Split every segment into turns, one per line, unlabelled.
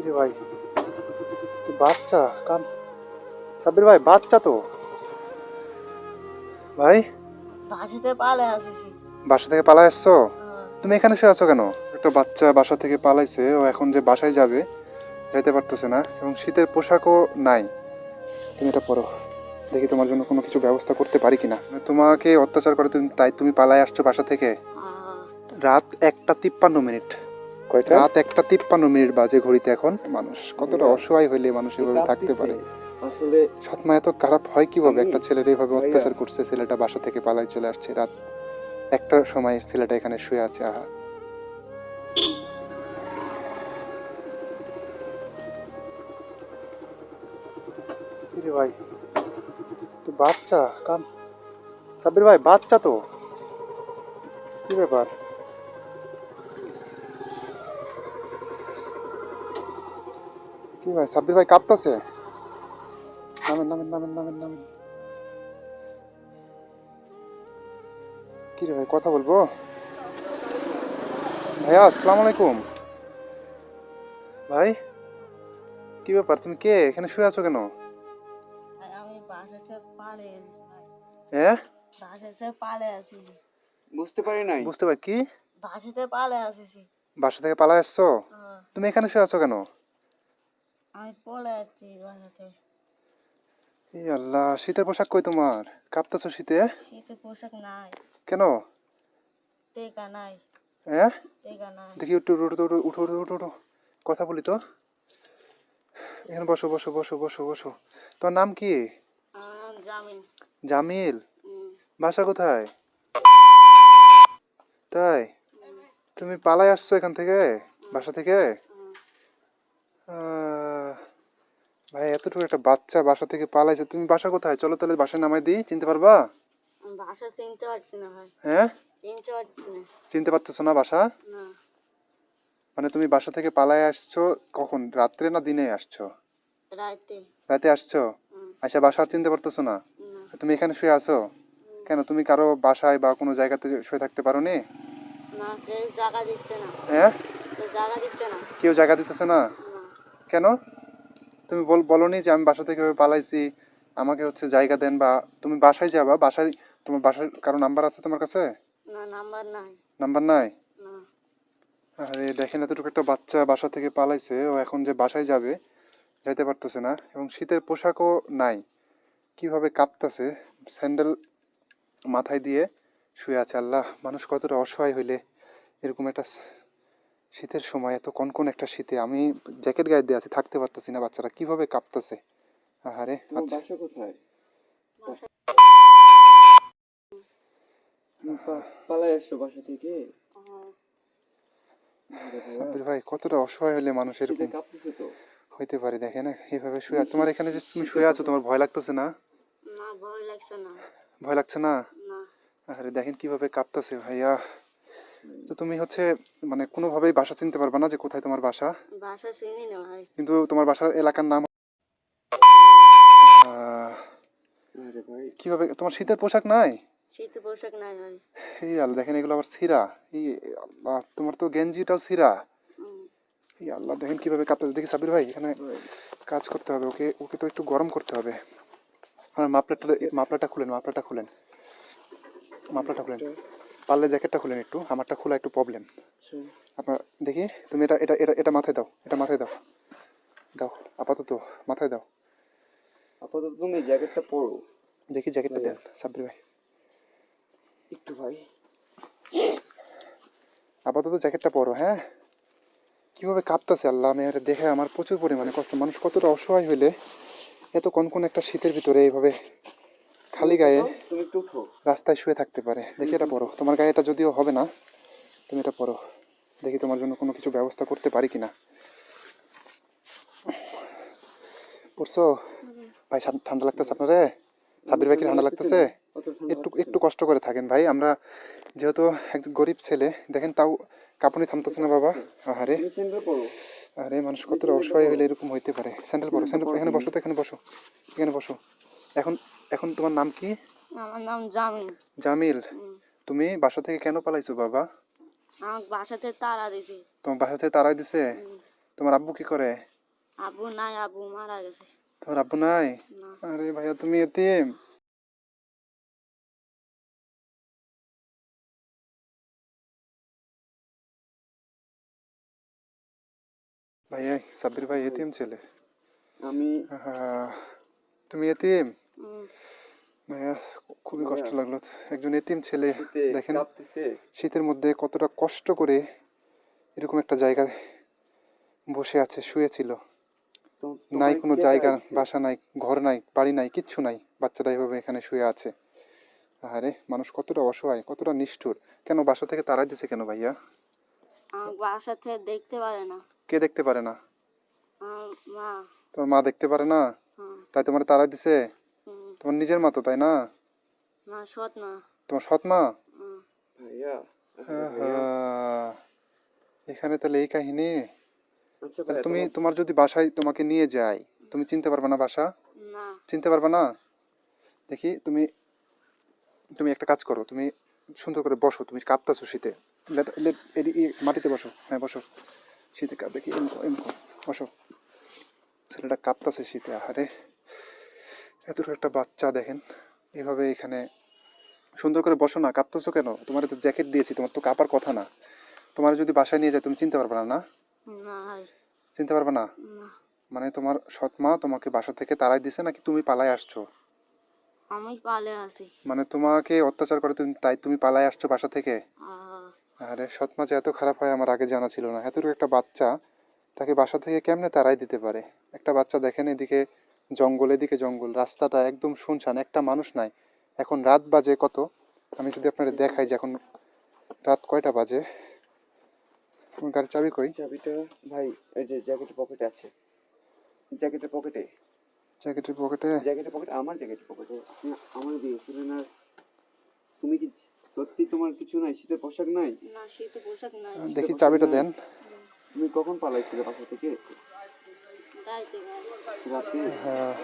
কিরে ভাই। তো বাচ্চা কান সাব্বির ভাই বাচ্চা তো। ভাই?
আসিছি।
বাসা থেকে পালাই আসছো?
হ্যাঁ।
তুমি এখানে শুয়ে আছো কেন? একটা বাচ্চা বাসা থেকে পালাইছে ও এখন যে বাসায় যাবে যাইতে পারতেছে না এবং শীতের পোশাকও নাই। তুমি এটা পরো। দেখি তোমার জন্য কোনো কিছু ব্যবস্থা করতে পারি কিনা। তোমাকে অত্যাচার করে তুমি তাই তুমি পালাই আসছো বাসা থেকে। রাত একটা তিপ্পান্ন মিনিট।
কয়টা?
রাত একটা তিপ্পান্ন মিনিট বাজে ঘড়িতে এখন। মানুষ কতটা অসহায় হইলে মানুষ এভাবে থাকতে পারে?
আসলে
সৎমা এত খারাপ হয় কীভাবে? একটা ছেলের এইভাবে অত্যাচার করছে ছেলেটা বাসা থেকে পালাই চলে আসছে রাত একটার সময় ছেলেটা এখানে শুয়ে আছে আহা। ভাই? তো বাচ্চা কান সাব্বির ভাই বাচ্চা তো। কি ব্যাপার? কি ভাই? সাব্বির ভাই কাঁপতাছে? নামেন নামেন নামেন নামেন নামেন। কি রে ভাই কথা বলব? ভাইয়া আসসালামু আলাইকুম। ভাই কি ব্যাপার? তুমি কে? এখানে শুয়ে আছো কেন। হ্যাঁ
বুঝতে পারি নাই।
বুঝতে পারি কি? বাসা থেকে পালা আসছো?
হ্যাঁ।
তুমি এখানে শুয়ে আছো কেন?
আমি বাসাতে
আল্লাহ শীতের পোশাক কই তোমার? কাঁপতেছো শীতে?
শীতের পোশাক নাই।
কেন?
টেকা নাই।
হ্যাঁ?
টেকা নাই।
দেখি উঠো উঠো উঠো উঠো উঠো উঠো কথা বলি তো। এখানে বসো বসো বসো বসো বসো। তোমার নাম কি? জামিল।
হুম,
বাসা কোথায়? তাই? তুমি পালাই আসছো এখান থেকে? বাসা থেকে
হুম।
আহ, ভাই এতটুকু একটা বাচ্চা বাসা থেকে পালাইছে তুমি বাসা কোথায়? চলো তাহলে বাসায় নামাই দিই চিনতে পারবা?
বাসা চিনতে পারছি না ভাই।
হ্যাঁ?
চিনতে পারছি না।
চিনতে পারতেছো না বাসা?
না।
মানে তুমি বাসা থেকে পালাই আসছো কখন? রাত্রে না দিনে আসছো?
রাইতে
রাতে আসছো? আচ্ছা বাসা আর চিনতে পারতেছো না? তুমি এখানে শুয়ে আছো? কেন তুমি কারও বাসায় বা কোনো জায়গাতে শুয়ে থাকতে পারো নি
না কেউ জায়গা দিচ্ছে না।
হ্যাঁ?
কেউ জায়গা দিচ্ছে না।
কেউ জায়গা দিতেছে না। কেন? তুমি বল বলনি যে আমি বাসা থেকে পালাইছি আমাকে হচ্ছে জায়গা দেন বা তুমি বাসায় যাবা বাসায় তোমার বাসায় কারও নাম্বার আছে তোমার কাছে?
না নাম্বার নাই।
নাম্বার নাই? আরে দেখেন এতটুকু একটা বাচ্চা বাসা থেকে পালাইছে ও এখন যে বাসায় যাবে যাইতে পারতেছে না এবং শীতের পোশাকও নাই। কীভাবে কাঁপতেছে স্যান্ডেল মাথায় দিয়ে শুয়ে আছে আল্লাহ মানুষ কতটা অসহায় হইলে এরকম একটা শীতের সময় এত কনকন একটা শীতে আমি জ্যাকেট গায়ে দিয়ে আছি থাকতে পারতেছি না বাচ্চারা কীভাবে কাঁপতেছে? আহারে আচ্ছা।
কোথায়? পালাই আসছো বাসা থেকে?
হ্যাঁ,
সাব্বির ভাই কতটা অসহায় হলে মানুষ এরকম হইতে পারে দেখেন এইভাবে শুয়ে তোমার এখানে যে তুমি শুয়ে আছো তোমার ভয় লাগতেছে না?
না ভয় লাগছে না।
ভয় লাগছে না?
না।
আরে দেখেন কীভাবে কাঁপতেছে ভাইয়া। তো তুমি হচ্ছে মানে কোনোভাবেই বাসা চিনতে পারবে না যে কোথায় তোমার বাসা।
বাসা চিনি না ভাই।
কিন্তু তোমার বাসার এলাকার নাম কীভাবে তোমার শীতের পোশাক নাই?
শীত পোশাক নাই ভাই।
এই আল্লাহ দেখেন এগুলো আবার ছিঁড়া এই আল্লাহ তোমার তো গেঞ্জিটাও ছিঁড়া এই আল্লাহ দেখেন কীভাবে কাঁপতেছে। দেখি সাবির ভাই এখানে কাজ করতে হবে। ওকে ওকে তো একটু গরম করতে হবে। আর মাপলাটা মাপলাটা খুলেন মাপলাটা খুলেন। মাপলাটা খুলেন। পারলে জ্যাকেটটা খুলেন একটু আমারটা খোলা একটু প্রবলেম
আচ্ছা।
আপনার দেখি তুমি এটা এটা এটা এটা মাথায় দাও এটা মাথায় দাও। দাও আপাতত মাথায় দাও।
আপাতত তুমি জ্যাকেটটা পরো।
দেখি জ্যাকেটটা দেন সাব্বির ভাই।
একটু ভাই।
আপাতত জ্যাকেটটা পরো হ্যাঁ? কীভাবে কাঁপতেছে আল্লাহ আমি এটা দেখে আমার প্রচুর পরিমাণে কষ্ট। মানুষ কতটা অসহায় হইলে এত কনকন একটা শীতের ভিতরে এইভাবে খালি গায়ে
তুমি একটু উঠো
রাস্তায় শুয়ে থাকতে পারে। দেখি এটা পড়ো তোমার গায়ে এটা যদিও হবে না তুমি এটা পড়ো দেখি তোমার জন্য কোনো কিছু ব্যবস্থা করতে পারি কিনা। পড়ছো? ভাই ঠান্ডা লাগতেছে আপনারে? সাব্বির ভাই কি ঠান্ডা লাগতেছে? একটু একটু কষ্ট করে থাকেন ভাই। আমরা যেহেতু একজন গরিব ছেলে দেখেন তাও কাঁপুনি থামতেছে না বাবা। আহারে। আরে মানুষ কতটা অসহায় হলে এরকম হইতে পারে। স্যান্ডেল পরো স্যান্ডেল এখানে বসো তো এখানে বসো। এখানে বসো। এখন এখন তোমার নাম কি?
আমার নাম জামিন
জামিল তুমি বাসা থেকে কেন পালাইছো বাবা?
আমার বাসাতে তারা দিছে।
তোমার বাসা থেকে তারাই দিছে তোমার আব্বু কি করে?
আবু নাই আবু মারা গেছে।
তোমার আব্বু নাই? আরে ভাইয়া তুমি এতিম। ভাইয়া সাব্বির ভাই এতিম ছেলে।
আমি
তুমি এতিম? ভাইয়া খুবই কষ্ট লাগল। একজন এতিম ছেলে দেখেন শীতের মধ্যে কতটা কষ্ট করে এরকম একটা জায়গায় বসে আছে শুয়েছিল নাই কোনো জায়গা বাসা নাই ঘর নাই বাড়ি নাই কিচ্ছু নাই। বাচ্চাটা এভাবে এখানে শুয়ে আছে। আরে মানুষ কতটা অসহায় কতটা নিষ্ঠুর। কেন বাসা থেকে তাড়াই দিছে কেন ভাইয়া?
বাসা থেকে দেখতে পারে না।
কে দেখতে পারে না?
মা।
তোমার মা দেখতে পারে না?
হ্যাঁ,
তাই তোমার তাড়াই দিছে? তোমার নিজের মা তো তাই না?
না সৎ না
তোমার সৎ মা?
আচ্ছা
আহা, এখানে তাহলে এই কাহিনী।
আচ্ছা
তুমি
তোমার-
যদি বাসায় তোমাকে নিয়ে যায় তুমি চিনতে পারবে না বাসা?
না।
চিনতে পারবে না? দেখি তুমি তুমি একটা কাজ করো তুমি সুন্দর করে বসো তুমি কাঁপতাছো শীতে। মাটিতে বসো। হ্যাঁ বসো। শীতে কাঁপ দেখি এমকো এমকো বসো। ছেলেটা কাঁপতাছে শীতে আহারে। এতটুকু একটা বাচ্চা দেখেন। এভাবে এখানে সুন্দর করে বসো না কাঁপতেছো কেন? তোমার তো জ্যাকেট দিয়েছি তোমার তো কাঁপার কথা না। তোমার যদি বাসায় নিয়ে যায় তুমি চিনতে পারবে না না? চিনতে পারবে না? মানে তোমার সৎ মা তোমাকে বাসা থেকে তাড়াই দিছে নাকি তুমি পালায় আসছো?
আমি পালে আসি।
মানে তোমাকে অত্যাচার করে তুমি তাই তুমি পালায় আসছো বাসা থেকে? আরে সৎ মা যে এত খারাপ হয় আমার আগে জানা ছিল না। এতটুকু একটা বাচ্চা তাকে বাসা থেকে কেমনে তাড়াই দিতে পারে? একটা বাচ্চা দেখেন এদিকে জঙ্গল এদিকে জঙ্গল রাস্তাটা একদম শুনশান একটা মানুষ নাই। এখন রাত বাজে কত? আমি যদি আপনাদের দেখাই যে এখন রাত কয়টা বাজে? গাড়ির চাবি কই?
চাবিটা ভাই এই যে জ্যাকেটের পকেটে আছে। জ্যাকেটের পকেটে
জ্যাকেটের পকেটে
জ্যাকেটের পকেটে আমার জ্যাকেটের পকেটে আমার দিয়েছিলেন আর তুমি কি সত্যি তোমার কিছু নাই? শীতের পোশাক নাই?
না শীত পোশাক নাই।
দেখি চাবিটা দেন।
তুমি কখন পালাইছিলে বাসা থেকে?
হ্যাঁ।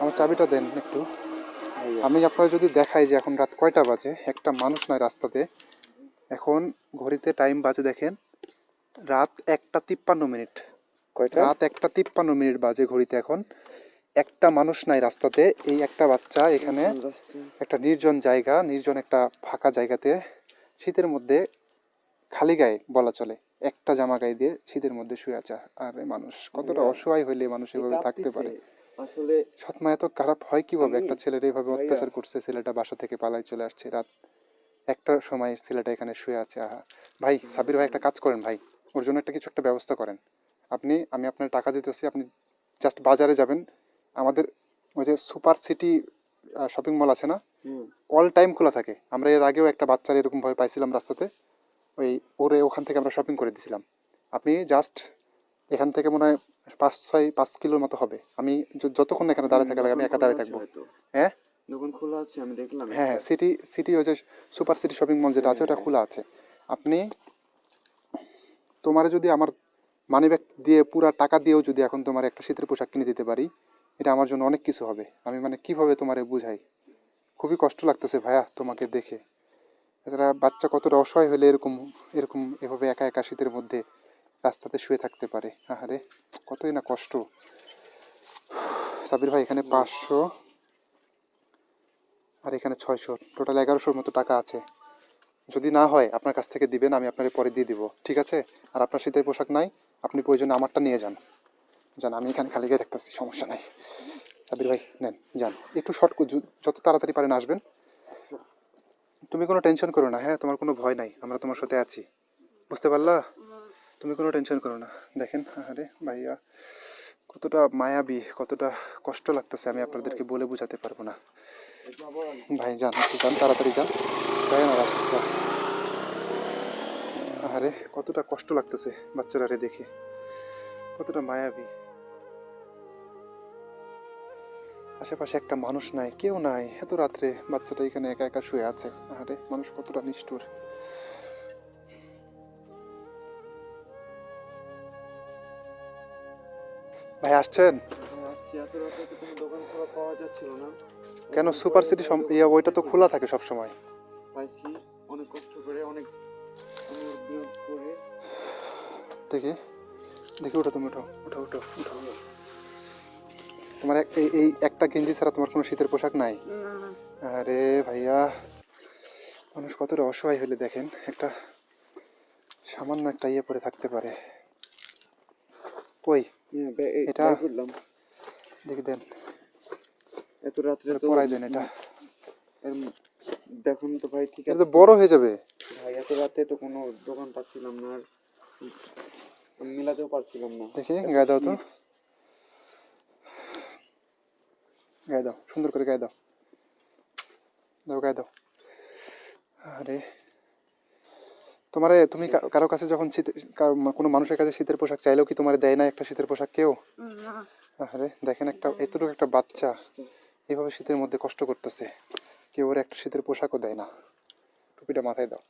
আমার চাবিটা দেন একটু। আমি আপনার যদি দেখাই যে এখন রাত কয়টা বাজে একটা মানুষ নয় রাস্তাতে। এখন ঘড়িতে টাইম বাজে দেখেন রাত একটা তিপ্পান্ন মিনিট।
কয়টা?
রাত একটা তিপ্পান্ন মিনিট বাজে ঘড়িতে এখন। একটা মানুষ নাই রাস্তাতে এই একটা বাচ্চা এখানে একটা নির্জন জায়গা নির্জন একটা ফাঁকা জায়গাতে শীতের মধ্যে খালি গায়ে বলা চলে। একটা জামা গায়ে দিয়ে শীতের মধ্যে শুয়ে আছে আরে মানুষ। কতটা অসহায় হইলে মানুষ এভাবে থাকতে পারে।
আসলে
সৎমা এত খারাপ হয় কীভাবে? একটা ছেলের এইভাবে অত্যাচার করছে ছেলেটা বাসা থেকে পালাই চলে আসছে রাত একটার সময় ছেলেটা এখানে শুয়ে আছে। আহা। ভাই সাবির ভাই একটা কাজ করেন ভাই। ওর জন্য একটা কিছু একটা ব্যবস্থা করেন। আপনি আমি আপনার টাকা দিতেছি আপনি জাস্ট বাজারে যাবেন। আমাদের ওই যে সুপার সিটি শপিং মল আছে না? অল টাইম খোলা থাকে। আমরা এর আগেও একটা বাচ্চার এরকম ভাবে পাইছিলাম রাস্তাতে। ওই ওরে ওখান থেকে আমরা শপিং করে দিছিলাম। আপনি জাস্ট এখান থেকে মনে হয় পাঁচ ছয় পাঁচ কিলোর মতো হবে। আমি যতক্ষণ এখানে দাঁড়িয়ে থাকা লাগে আমি একা দাঁড়িয়ে থাকব। হ্যাঁ?
দোকান খোলা আছে আমি দেখলাম
হ্যাঁ হ্যাঁ সিটি সিটি ওই যে সুপার সিটি শপিং মল যেটা আছে ওটা খোলা আছে। আপনি তোমার যদি আমার মানি ব্যাগ দিয়ে পুরা টাকা দিয়েও যদি এখন তোমার একটা শীতের পোশাক কিনে দিতে পারি এটা আমার জন্য অনেক কিছু হবে। আমি মানে কীভাবে তোমারে বুঝাই? খুবই কষ্ট লাগতেছে ভাইয়া তোমাকে দেখে। এছাড়া বাচ্চা কতটা অসহায় হলে এরকম এরকম এভাবে একা একা শীতের মধ্যে রাস্তাতে শুয়ে থাকতে পারে? আহারে, কতই না কষ্ট। সাবির ভাই, এখানে পাঁচশো আর এখানে ছয়শো। টোটাল এগারোশোর মতো টাকা আছে। যদি না হয়, আপনার কাছ থেকে দিবেন, আমি আপনার পরে দিয়ে দিব। ঠিক আছে? আর আপনার শীতের পোশাক নাই, আপনি প্রয়োজনে আমারটা নিয়ে যান। যান, আমি এখানে খালি গিয়ে থাকতেছি সমস্যা নাই। সাবির ভাই, নেন, যান। একটু শর্ট যত তাড়াতাড়ি পারেন আসবেন। তুমি কোনো টেনশন করো না হ্যাঁ? তোমার কোনো ভয় নাই, আমরা তোমার সাথে আছি। বুঝতে পারলা? তুমি কোনো টেনশন করো না। দেখেন আরে ভাইয়া, কতটা মায়াবী, কতটা কষ্ট লাগতেছে আমি আপনাদেরকে বলে বোঝাতে পারব না। ভাই, যান যান, তাড়াতাড়ি যান। যাই না আরে কতটা কষ্ট লাগতেছে বাচ্চারা রে দেখে। কতটা মায়াবী। আশেপাশে একটা মানুষ নাই কেউ নাই। এত রাত্রে বাচ্চাটা এখানে একা একা শুয়ে আছে। আরে মানুষ কতটা নিষ্ঠুর। ভাই আসছেন?
কোনো দোকান খোলা পাওয়া যাচ্ছিল না।
কেন সুপার সিটি ইয়া ওইটা তো খোলা থাকে সব সময়
পাইছি অনেক কষ্ট করে অনেক করে।
দেখি দেখি ওঠো তুমি ওঠো ওঠো ওঠো ওঠো তোমার এই একটা গেঞ্জি ছাড়া তোমার কোনো শীতের পোশাক নাই? আরে ভাইয়া মানুষ কতটা অসহায় হলে দেখেন একটা সামান্য একটা ইয়ে পরে থাকতে পারে। কই?
হ্যাঁ
এটা- দেখি দেন।
এত রাত্রে তো
পরাই দেন এটা।
দেখুন তো ভাই ঠিক আছে।
বড় হয়ে যাবে।
ভাই এত রাতে তো কোনো দোকান পাচ্ছিলাম না আর মিলাতেও পারছিলাম না।
দেখি গায়ে দাও তো। গায়ে দাও সুন্দর করে গায়ে দাও দাও গায়ে দাও আরে তোমারে তুমি কারও কাছে যখন শীত কোনো মানুষের কাছে শীতের পোশাক চাইলেও কি তোমার দেয় না একটা শীতের পোশাক কেউ আরে দেখেন একটা এতটুকু একটা বাচ্চা এইভাবে শীতের মধ্যে কষ্ট করতেছে কেউ ওর একটা শীতের পোশাকও দেয় না টুপিটা মাথায় দাও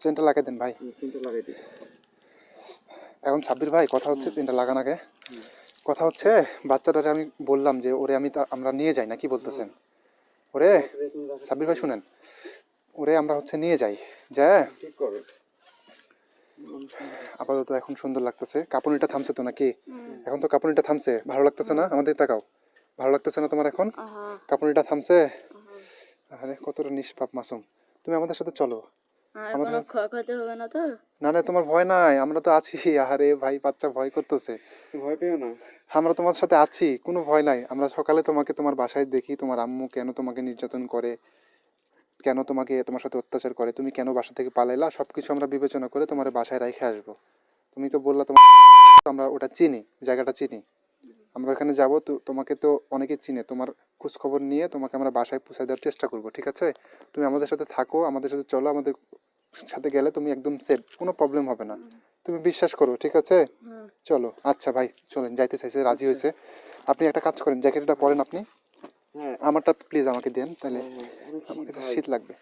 চেনটা লাগাই দেন ভাই।
চিন্তা লাগাই দিই।
এখন সাব্বির ভাই কথা হচ্ছে চেনটা লাগান আগে। কথা হচ্ছে বাচ্চাটারে আমি বললাম যে ওরে আমি আমরা নিয়ে যাই না কি বলতেছেন? ওরে সাব্বির ভাই শুনেন। ওরে আমরা হচ্ছে নিয়ে যাই। যা। আপাতত এখন সুন্দর লাগতেছে। কাঁপুনিটা থামছে তো নাকি? এখন তো কাঁপুনিটা থামছে। ভালো লাগতেছে না? আমাদের তাকাও। ভালো লাগতেছে না তোমার এখন?
আহা।
কাঁপুনিটা থামছে? আরে কতটা নিষ্পাপ মাসুম। তুমি আমাদের সাথে চলো।
আর কোনো ক্ষয়ক্ষতি হবে না তো?
না না তোমার ভয় নাই। আমরা তো আছি। আরে ভাই বাচ্চা ভয় করতেছে।
ভয় পেও না?
আমরা তোমার সাথে আছি কোনো ভয় নাই। আমরা সকালে তোমাকে তোমার বাসায় দেখি তোমার আম্মু কেন তোমাকে নির্যাতন করে কেন তোমাকে তোমার সাথে অত্যাচার করে তুমি কেন বাসা থেকে পালাইলা? সবকিছু আমরা বিবেচনা করে তোমার বাসায় রেখে আসব। তুমি তো বললা তোমার আমরা ওটা চিনি জায়গাটা চিনি। আমরা ওখানে যাব তো তোমাকে তো অনেকে চিনে। তোমার খোঁজ খবর নিয়ে তোমাকে আমরা বাসায় পৌঁছে দেওয়ার চেষ্টা করব ঠিক আছে? তুমি আমাদের সাথে থাকো আমাদের সাথে চলো আমাদের সাথে গেলে তুমি একদম সেফ কোনো প্রবলেম হবে না। তুমি বিশ্বাস করো ঠিক আছে? চলো আচ্ছা ভাই চলেন যাইতে চাইছে রাজি হয়েছে। আপনি একটা কাজ করেন জ্যাকেটটা পরেন আপনি।
হ্যাঁ।
আমারটা প্লিজ আমাকে দেন তাহলে
হ্যাঁ, শীত
আমাকে শীত লাগবে।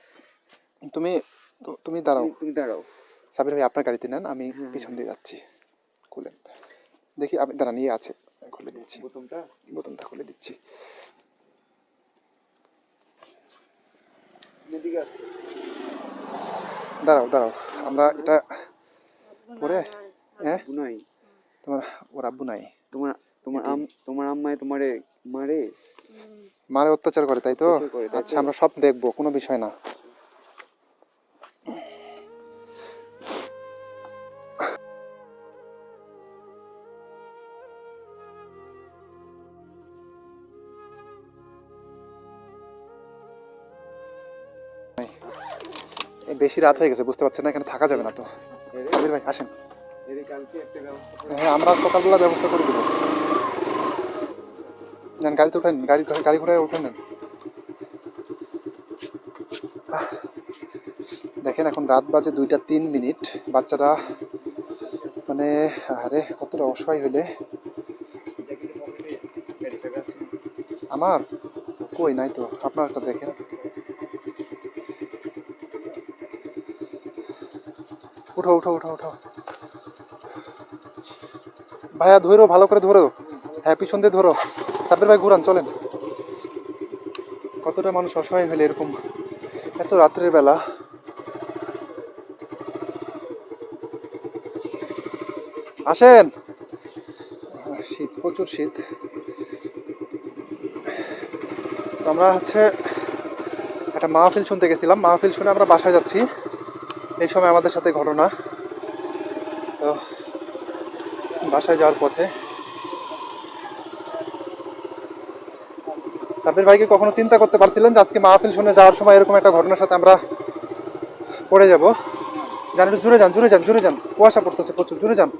তুমি তো- তুমি দাঁড়াও।
তুমি- দাঁড়াও।
সাবির ভাই আপনার গাড়িতে নেন আমি পিছন দিয়ে যাচ্ছি। খুলেন। দেখি আপনি দাঁড়ান ইয়ে আছে। খুলে দিচ্ছি।
বোতামটা
বোতামটা খুলে দিচ্ছি। দাঁড়াও দাঁড়াও। আমরা এটা পরে হ্যাঁ?
বুনাই
তোমার ওর আব্বু নাই।
তোমার তোমার আম তোমার আম্মায় তোমারে মারে?
মারে অত্যাচার করে তাই তো?
অত্যাচার করে, তাই তো?
আচ্ছা আমরা সব দেখব কোনো বিষয় না। বেশি রাত হয়ে গেছে, বুঝতে পারছেন না, এখানে থাকা যাবে না তো। সাবির ভাই, আসেন। হ্যাঁ আমরা সকালবেলা ব্যবস্থা করে দেবো। যান গাড়িতে উঠেন, গাড়ি গাড়ি ঘোড়ায় উঠেন দেখেন, এখন রাত বাজে দুইটা তিন মিনিট। বাচ্চারা মানে আরে, কতটা অসহায় হইলে। আমার? কই, নাই তো আপনারটা দেখেন। উঠো উঠো উঠো উঠো। ভাইয়া ধরো ভালো করে ধরো হ্যাঁ পিছন দিয়ে ধরো সাবির ভাই, ঘুরান, চলেন। কতটা মানুষ অসহায় হলে এরকম। এত রাত্রের বেলা। আসেন। শীত, প্রচুর শীত। আমরা হচ্ছে একটা মাহফিল শুনতে গেছিলাম। মাহফিল শুনে আমরা বাসায় যাচ্ছি। এই সময় আমাদের সাথে ঘটনা। তো, বাসায় যাওয়ার পথে। সাবির ভাইকে কখনো চিন্তা করতে পারছিলেন যে আজকে মাহফিল শুনে যাওয়ার সময় এরকম একটা ঘটনার সাথে আমরা পড়ে যাব? জান জুড়ে যান জুড়ে যান জুড়ে যান। কুয়াশা পড়তেছে প্রচুর, জুড়ে যান।